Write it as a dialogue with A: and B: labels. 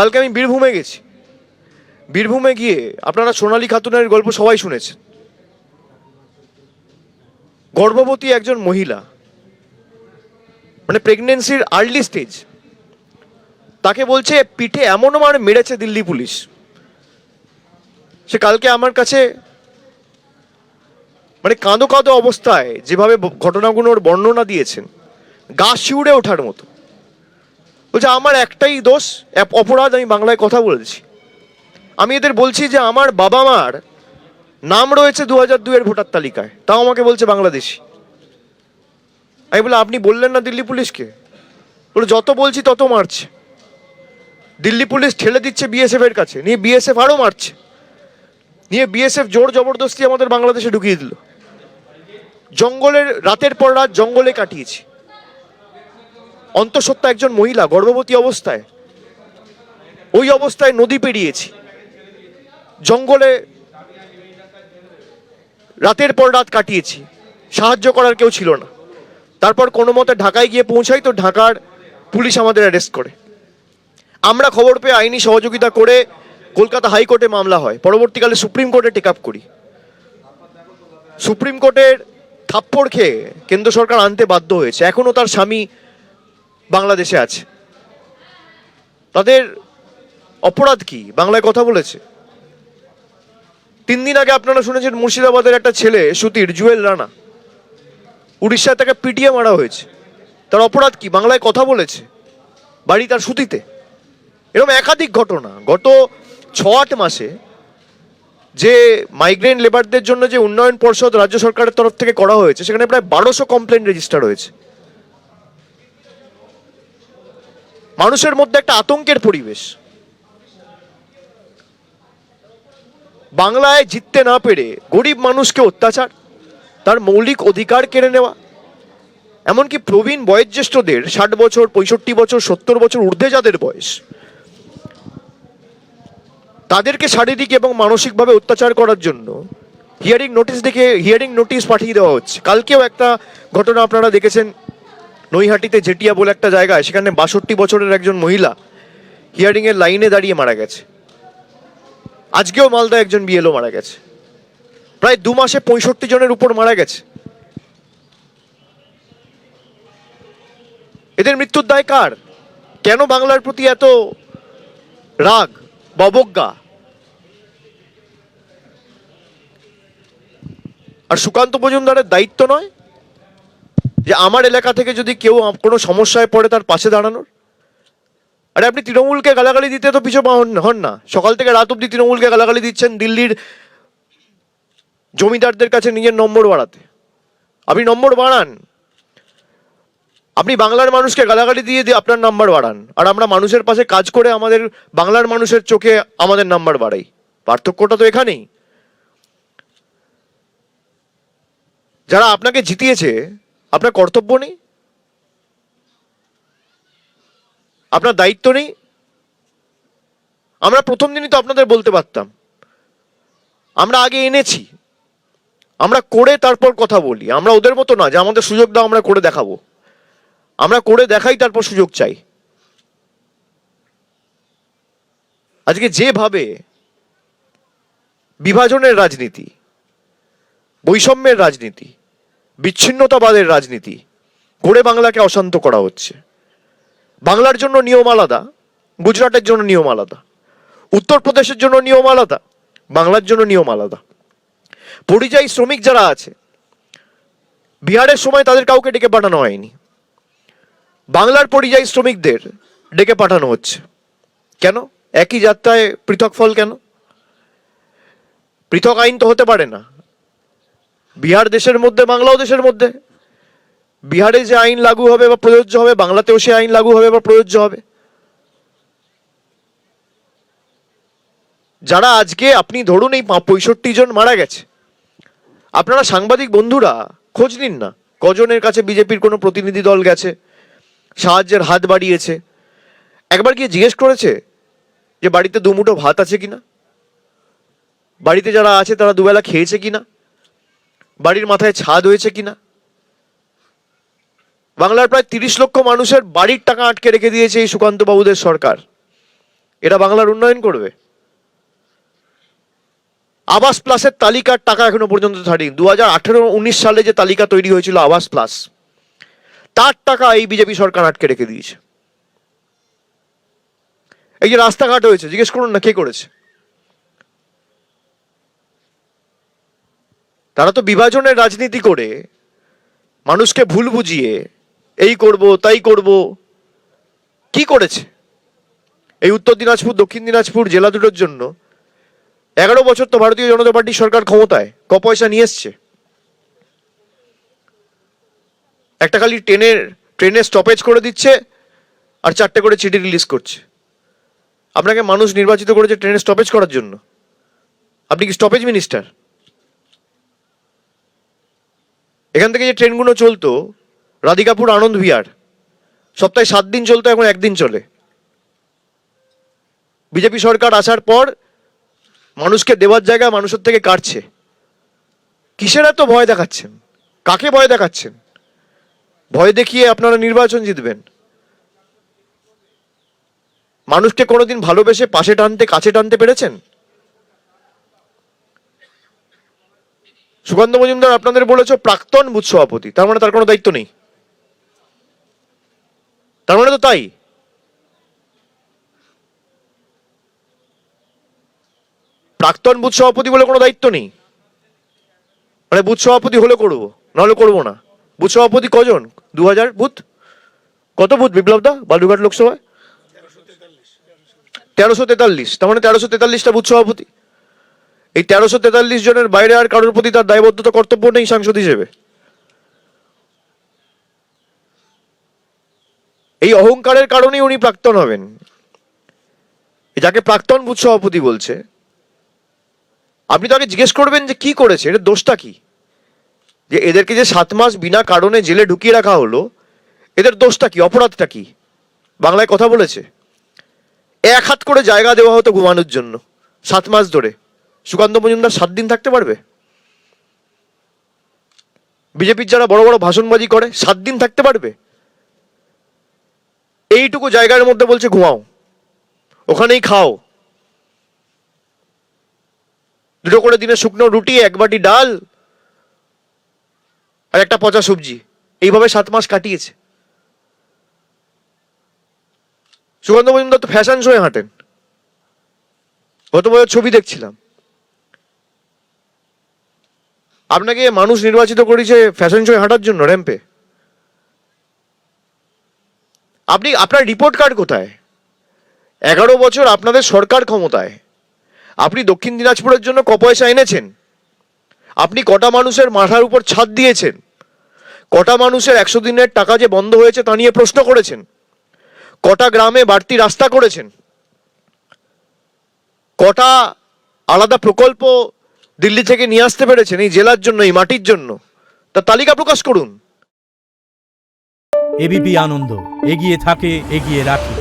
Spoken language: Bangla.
A: কালকে আমি বীরভূমে গেছি। বীরভূমে গিয়ে আপনারা সোনালী খাতুনের গল্প সবাই শুনেছেন। গর্ভবতী একজন মহিলা মানে প্রেগনেন্সির আর্লি স্টেজ তাকে বলছে, পিঠে এমন মার মেরেছে দিল্লি পুলিশ। সে কালকে আমার কাছে মানে কাঁদো কাঁদো অবস্থায় যেভাবে ঘটনাগুলোর বর্ণনা দিয়েছেন, গা শিউড়ে ওঠার মতো। বলছে, আমার একটাই দোষ অপরাধ, আমি বাংলায় কথা বলেছি। আমি এদের বলছি যে আমার বাবা মার নাম রয়েছে দু হাজার দুয়ের ভোটার তালিকায়, তাও আমাকে বলছে বাংলাদেশি। আমি বলে আপনি বললেন না দিল্লি পুলিশকে? বলে, যত বলছি তত মারছে। দিল্লি পুলিশ ঠেলে দিচ্ছে বিএসএফ এর কাছে, নিয়ে বিএসএফ আরও মারছে। নিয়ে বিএসএফ জোর জবরদস্তি আমাদের বাংলাদেশে ঢুকিয়ে দিল। জঙ্গলের, রাতের পর রাত জঙ্গলে কাটিয়েছি। অন্তঃসত্ত্বা একজন মহিলা গর্ভবতী অবস্থায়, ওই অবস্থায় নদী পেরিয়েছি। জঙ্গলে রাতের পর রাত কাটিয়েছি, সাহায্য করার কেউ ছিল না। তারপর কোনো মতে ঢাকায় গিয়ে পৌঁছাই তো ঢাকার পুলিশ আমাদের অ্যারেস্ট করে। আমরা খবর পেয়ে আইনি সহযোগিতা করে কলকাতা হাইকোর্টে মামলা হয়। পরবর্তীকালে সুপ্রিম কোর্টে টেক আপ করি। সুপ্রিম কোর্টের থাপ্পড় খেয়ে কেন্দ্র সরকার আনতে বাধ্য হয়েছে। এখনও তার স্বামী বাংলাদেশে আছে। তাদের অপরাধ কি? বাংলায় কথা বলেছে। তিন দিন আগে আপনারা শুনেছেন মুর্শিদাবাদের একটা ছেলে, সুতির, জুয়েল রানা, উড়িষ্যায় তাকে পিটিয়ে মারা হয়েছে। তার অপরাধ কি? বাংলায় কথা বলেছে। বাড়ি তার সুতিতে। এরকম একাধিক ঘটনা। গত ছ আট মাসে যে মাইগ্রেন লেবারদের জন্য যে উন্নয়ন পর্ষদ রাজ্য সরকারের তরফ থেকে করা হয়েছে, সেখানে প্রায় বারোশো কমপ্লেন রেজিস্টার হয়েছে। মানুষের মধ্যে একটা আতঙ্কের পরিবেশ। বাংলায় জিততে না পেরে গরিব মানুষকে অত্যাচার, তার মৌলিক অধিকার কেড়ে নেওয়া, এমনকি প্রবীণ বয়োজ্যেষ্ঠদের ষাট বছর, পঁয়ষট্টি বছর, সত্তর বছর ঊর্ধ্বে যাদের বয়স, তাদেরকে শারীরিক এবং মানসিকভাবে অত্যাচার করার জন্য হিয়ারিং নোটিশ দেখে হিয়ারিং নোটিশ পাঠিয়ে দেওয়া হচ্ছে। কালকেও একটা ঘটনা আপনারা দেখেছেন নৈহাটিতে জেটিয়া বলে একটা জায়গায়, সেখানে বাষট্টি বছরের একজন মহিলা হিয়ারিং এর লাইনে দাঁড়িয়ে মারা গেছে। আজকেও মালদা একজন বিএলও মারা গেছে। প্রায় দু মাসে পঁয়ষট্টি জনের উপর মারা গেছে। এদের মৃত্যুর দায় কার? কেন বাংলার প্রতি এত রাগ বা অবজ্ঞা? আর সুকান্ত মজুমদারের দায়িত্ব নয় যে আমার এলাকা থেকে যদি কেউ কোনো সমস্যায় পড়ে তার পাশে দাঁড়ানোর? আরে আপনি তৃণমূলকে গালাগালি দিতে তো পিছু হন না। সকাল থেকে রাত অব্দি তৃণমূলকে গালাগালি দিচ্ছেন দিল্লির জমিদারদের কাছে নিজের নম্বর বাড়াতে। আপনি নম্বর বাড়ান। আপনি বাংলার মানুষকে গালাগালি দিয়ে দিয়ে আপনার নাম্বার বাড়ান। আর আমরা মানুষের পাশে কাজ করে আমাদের বাংলার মানুষের চোখে আমাদের নাম্বার বাড়াই। পার্থক্যটা তো এখানেই। যারা আপনাকে জিতিয়েছে আপনার কর্তব্য নেই? আপনার দায়িত্ব নেই? আমরা প্রথম দিনই তো আপনাদের বলতে পারতাম। আমরা আগে এনেছি। আমরা করে তারপর কথা বলি। আমরা ওদের মতো না যে আমাদের সুযোগ দাও, আমরা করে দেখাবো। আমরা করে দেখাই, তারপর সুযোগ চাই। আজকে যেভাবে বিভাজনের রাজনীতি, বৈষম্যের রাজনীতি বিচ্ছিন্নতাবাদের রাজনীতি। করে বাংলাকে অশান্ত করা হচ্ছে। বাংলার জন্য নিয়ম আলাদা, গুজরাটের জন্য নিয়ম আলাদা, উত্তরপ্রদেশের জন্য নিয়ম আলাদা, বাংলার জন্য নিয়ম আলাদা। পরিযায়ী শ্রমিক যারা আছে, বিহারের সময় তাদের কাউকে ডেকে পাঠানো হয়নি। বাংলার পরিযায়ী শ্রমিকদের ডেকে পাঠানো হচ্ছে। কেন? একই যাত্রায় পৃথক ফল কেন? পৃথক আইন তো হতে পারে না। বিহার দেশের মধ্যে বাংলাও দেশের মধ্যে। বিহারে যে আইন লাগু হবে বা প্রযোজ্য হবে, বাংলাতেও সে আইন লাগু হবে বা প্রযোজ্য হবে। যারা আজকে আপনি ধরুন এই পঁয়ষট্টি জন মারা গেছে, আপনারা সাংবাদিক বন্ধুরা, খোঁজ নিন না। কজনের কাছে বিজেপির কোনো প্রতিনিধি দল গেছে, সাহায্যের হাত বাড়িয়েছে। একবার গিয়ে জিজ্ঞেস করেছে যে বাড়িতে দুমুঠো ভাত আছে কিনা? বাড়িতে যারা আছে তারা দুবেলা খেয়েছে কিনা? বাড়ির মাথায় ছাদ হয়েছে কিনা? বাংলার প্রায় তিরিশ লক্ষ মানুষের বাড়ির টাকা আটকে রেখে দিয়েছে এই সুকান্ত বাবুদের সরকার। এটা বাংলার উন্নয়ন করবে। আবাস প্লাসের তালিকার টাকা এখনও পর্যন্ত ছাড়িনি। দু হাজার আঠেরো উনিশ সালে যে তালিকা তৈরি হয়েছিল আবাস প্লাস, তার টাকা এই বিজেপি সরকার আটকে রেখে দিয়েছে। এই যে রাস্তাঘাট হয়েছে, জিজ্ঞেস করুন না কে করেছে? তারা তো বিভাজনের রাজনীতি করে, মানুষকে ভুল বুঝিয়ে এই করব, তাই করব। কি করেছে? এই উত্তর দিনাজপুর, দক্ষিণ দিনাজপুর জেলা দুটোর জন্য। এগারো বছর তো ভারতীয় জনতা পার্টির সরকার ক্ষমতায়, ক পয়সা নিয়ে এসছে। একটা খালি ট্রেনের ট্রেনের স্টপেজ করে দিচ্ছে আর চারটে করে চিঠি রিলিজ করছে। আপনাকে মানুষ নির্বাচিত করেছে ট্রেনের স্টপেজ করার জন্য। আপনি কি স্টপেজ মিনিস্টার এখান থেকে যে ট্রেনগুলো চলতো রাধিকাপুর আনন্দ বিহার, সপ্তাহে সাত দিন চলতো, এখন একদিন চলে। বিজেপি সরকার আসার পর মানুষকে দেওয়ার জায়গায় মানুষের থেকে কাটছে। কিসের এত ভয় দেখাচ্ছেন? কাকে ভয় দেখাচ্ছেন? ভয় দেখিয়ে আপনারা নির্বাচন জিতবেন। মানুষকে কোনোদিন ভালোবেসে পাশে টানতে, কাছে টানতে পেরেছেন? সুকান্ত মজুমদার, আপনাদের বলেছ প্রাক্তন বুথ সভাপতি। তার মানে তার কোনো দায়িত্ব নেই। তার মানে তো তাই। প্রাক্তন বুথ সভাপতি বলে কোনো দায়িত্ব নেই। মানে বুথ সভাপতি হলে করব, নাহলে করব না। বুথ সভাপতি কজন? দু হাজার বুথ? কত বুথ বিপ্লব দা বালুঘাট লোকসভায় তেরোশো তেতাল্লিশ। তার মানে তেরোশো তেতাল্লিশটা বুথ সভাপতি। এই তেরোশো তেতাল্লিশ জনের বাইরে আর কারোর প্রতি তার দায়বদ্ধতা কর্তব্য নেই সাংসদ হিসেবে। এই অহংকারের কারণেই উনি প্রাক্তন হবেন। যাকে প্রাক্তন বুথ সভাপতি বলছে, আপনি তাকে জিজ্ঞেস করবেন যে কি করেছে, এর দোষটা কি? যে এদেরকে যে সাত মাস বিনা কারণে জেলে ঢুকিয়ে রাখা হলো, এদের দোষটা কি, অপরাধটা কি? বাংলায় কথা বলেছে। এক হাত করে জায়গা দেওয়া হতো ঘুমানোর জন্য, সাত মাস ধরে। সুকান্ত মজুমদার সাত দিন থাকতে পারবে? বিজেপির যারা বড় বড় ভাষণবাজি করে, সাত দিন থাকতে পারবে? এইটুকু জায়গার মধ্যে বলছে ঘুমাও। ওখানেই খাও। দুটো করে দিনে শুকনো রুটি, এক বাটি ডাল আর একটা পচা সবজি। এইভাবে সাত মাস কাটিয়েছে। সুগন্ধ মজুমদার তো ফ্যাশন শোয়ে হাঁটেন। গত বছর ছবি দেখছিলাম। আপনাকে মানুষ নির্বাচিত করেছে ফ্যাশন শোয়ে হাঁটার জন্য র্যাম্পে আপনি, আপনার রিপোর্ট কার্ড কোথায়? এগারো বছর আপনাদের সরকার ক্ষমতায়। আপনি দক্ষিণ দিনাজপুরের জন্য ক পয়সা এনেছেন। আপনি কটা মানুষের মাথার উপর ছাদ দিয়েছেন। কটা মানুষের একশো দিনের টাকা যে বন্ধ হয়েছে তা নিয়ে প্রশ্ন করেছেন। কটা গ্রামে বাড়তি রাস্তা করেছেন। কটা আলাদা প্রকল্প দিল্লি থেকে নিয়ে আসতে পেরেছেন এই জেলার জন্য, এই মাটির জন্য। তার তালিকা প্রকাশ করুন।
B: এবিপি আনন্দ, এগিয়ে থাকে, এগিয়ে রাখে।